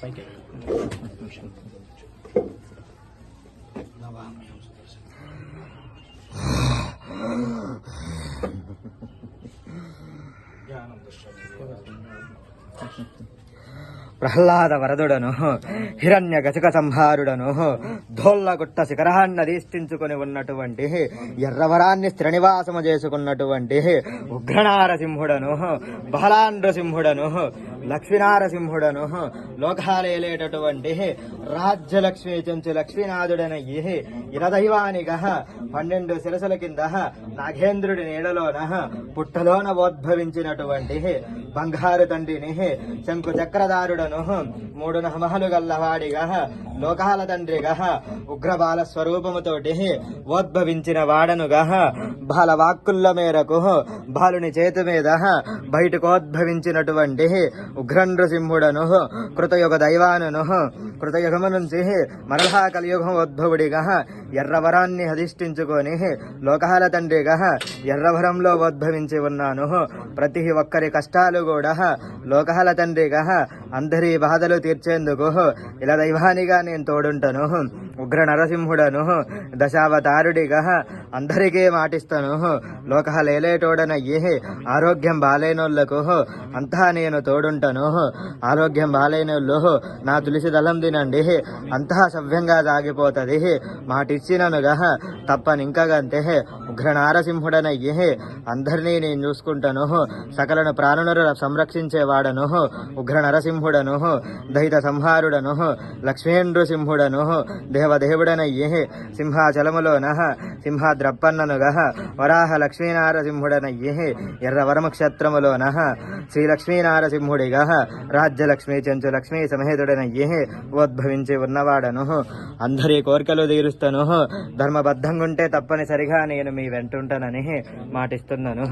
పైకి ప్రహ్లాద వరదుడను హిరణ్య గజక సంహారుడను ధోల్లగుట్ట శిఖరాన్ని అధిష్ఠించుకొని ఉన్నటువంటి ఎర్రవరాన్ని స్థిరనివాసము చేసుకున్నటువంటి ఉగ్రనారసింహుడను బహలాండ్రసింహుడను లక్ష్మీనారసింహుడను లోకాలేలేటటువంటి రాజ్యలక్ష్మీ చెంచు లక్ష్మీనాథుడనయ్యి ఇరదైవానిక పన్నెండు శిరసుల కింద నాగేంద్రుడి నీడలోన పుట్టలోన ఉద్భవించినటువంటి బంగారు తండ్రిని శంకు చక్రధారుడను మూడు నమహలు గల్లవాడిగా లోకాల తండ్రిగా ఉగ్రబాల స్వరూపముతోటి ఉద్భవించిన వాడనుగా బాల వాక్కుల మేరకు బాలుని చేతి మీద బయటకు ఉద్భవించినటువంటి ఉగ్రండ్రసింహుడను కృతయుగ దైవానును కృతయుగము నుంచి మరలా కలియుగం ఉద్భవుడిగా ఎర్రవరాన్ని అధిష్ఠించుకొని లోకాల తండ్రిగా ఎర్రవరంలో ఉద్భవించి ఉన్నాను. ప్రతి ఒక్కరి కష్టాలు కూడా లోకాల తండ్రిగా అందరి బాధలు తీర్చేందుకు ఇలా దైవానిగా నేను తోడుంటను. ఉగ్ర నరసింహుడను దశావతారుడిగా అందరికీ మాటిస్తాను. లోకాలేలేటోడనయ్యి ఆరోగ్యం బాలేనోళ్ళకు అంతా నేను తోడుంటాను. ఆరోగ్యం బాలేనోళ్ళు నా తులసి దళం తినండి. అంతా సవ్యంగా సాగిపోతుంది. మాటిచ్చిననుగా తప్పనింకగంతే. ఉగ్ర నారసింహుడనయ్యి అందరినీ నేను చూసుకుంటాను. సకలను ప్రాణులను సంరక్షించేవాడను. ఉగ్ర నరసింహుడను దహిత సంహారుడను. లక్ష్మీంద్రసింహుడను దేవదేవుడనయ్యి. సింహాచలములోన సింహాద్రప్పన్ననుగా వరాహ లక్ష్మీనారసింహుడనయ్యి. ఎర్రవరమ క్షేత్రములోన శ్రీ లక్ష్మీనారసింహుడిగా రాజ్యలక్ష్మి చెంచు లక్ష్మీ సమేతుడనయ్యి ఉద్భవించి ఉన్నవాడను. అందరి కోరికలు తీరుస్తాను. ధర్మబద్ధంగా ఉంటే తప్పనిసరిగా నేను మీ వెంటుంటానని మాటిస్తున్నాను.